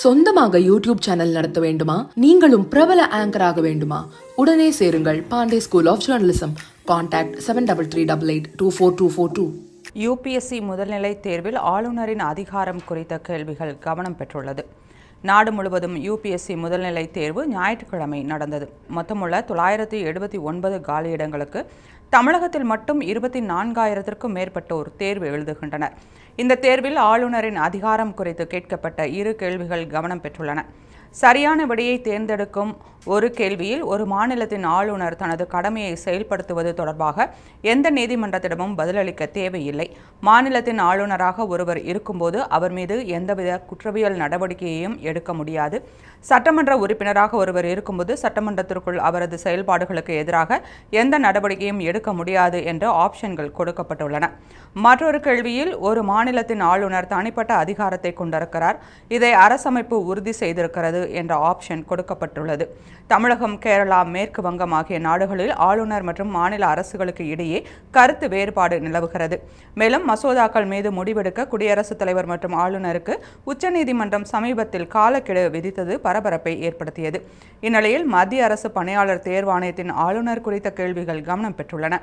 சொந்தமாக YouTube channel நடத்த வேண்டுமா? நீங்களும் பிரபல ஆங்கராக வேண்டுமா? உடனே சேருங்கள் Pandey school of journalism contact seven double three double eight two four two four two UPSC முதல்நிலை தேர்வில் ஆளுநரின் அதிகாரம் குறித்த கேள்விகள் கவனம் பெற்றுள்ளது. நாடு முழுவதும் யூபிஎஸ்சி முதல்நிலை தேர்வு ஞாயிற்றுக்கிழமை நடந்தது. மொத்தமுள்ள தொள்ளாயிரத்தி எழுபத்தி ஒன்பது காலியிடங்களுக்கு தமிழகத்தில் மட்டும் இருபத்தி நான்காயிரத்திற்கும் மேற்பட்டோர் தேர்வு எழுதுகின்றனர். இந்த தேர்வில் ஆளுநரின் அதிகாரம் குறித்து கேட்கப்பட்ட இரு கேள்விகள் கவனம் பெற்றுள்ளன. சரியான விடையை தேர்ந்தெடுக்கும் ஒரு கேள்வியில் ஒரு மாநிலத்தின் ஆளுநர் தனது கடமையை செயல்படுத்துவது தொடர்பாக எந்த நீதிமன்றத்திடமும் பதிலளிக்க தேவையில்லை. மாநிலத்தின் ஆளுநராக ஒருவர் இருக்கும்போது அவர் மீது எந்தவித குற்றவியல் நடவடிக்கையையும் எடுக்க முடியாது. சட்டமன்ற உறுப்பினராக ஒருவர் இருக்கும்போது சட்டமன்றத்திற்குள் அவரது செயல்பாடுகளுக்கு எதிராக எந்த நடவடிக்கையும் எடுக்க முடியாது என்ற ஆப்ஷன்கள் கொடுக்கப்பட்டுள்ளன. மற்றொரு கேள்வியில் ஒரு மாநிலத்தின் ஆளுநர் தனிப்பட்ட அதிகாரத்தை கொண்டிருக்கிறார். இதை அரசமைப்பு உறுதி செய்திருக்கிறது என்ற ஆப்ஷன் கொடுக்கப்பட்டுள்ளது. தமிழகம் கேரளா மேற்கு வங்கம் ஆகிய நாடுகளில் ஆளுநர் மற்றும் மாநில அரசுகளுக்கு இடையே கருத்து வேறுபாடு நிலவுகிறது. மேலும் மசோதாக்கள் மீது முடிவெடுக்க குடியரசுத் தலைவர் மற்றும் ஆளுநருக்கு உச்சநீதிமன்றம் சமீபத்தில் காலக்கெடு விதித்தது பரபரப்பை ஏற்படுத்தியது. இந்நிலையில் மத்திய அரசு பணியாளர் தேர்வாணையத்தின் ஆளுநர் குறித்த கேள்விகள் கவனம் பெற்றுள்ளன.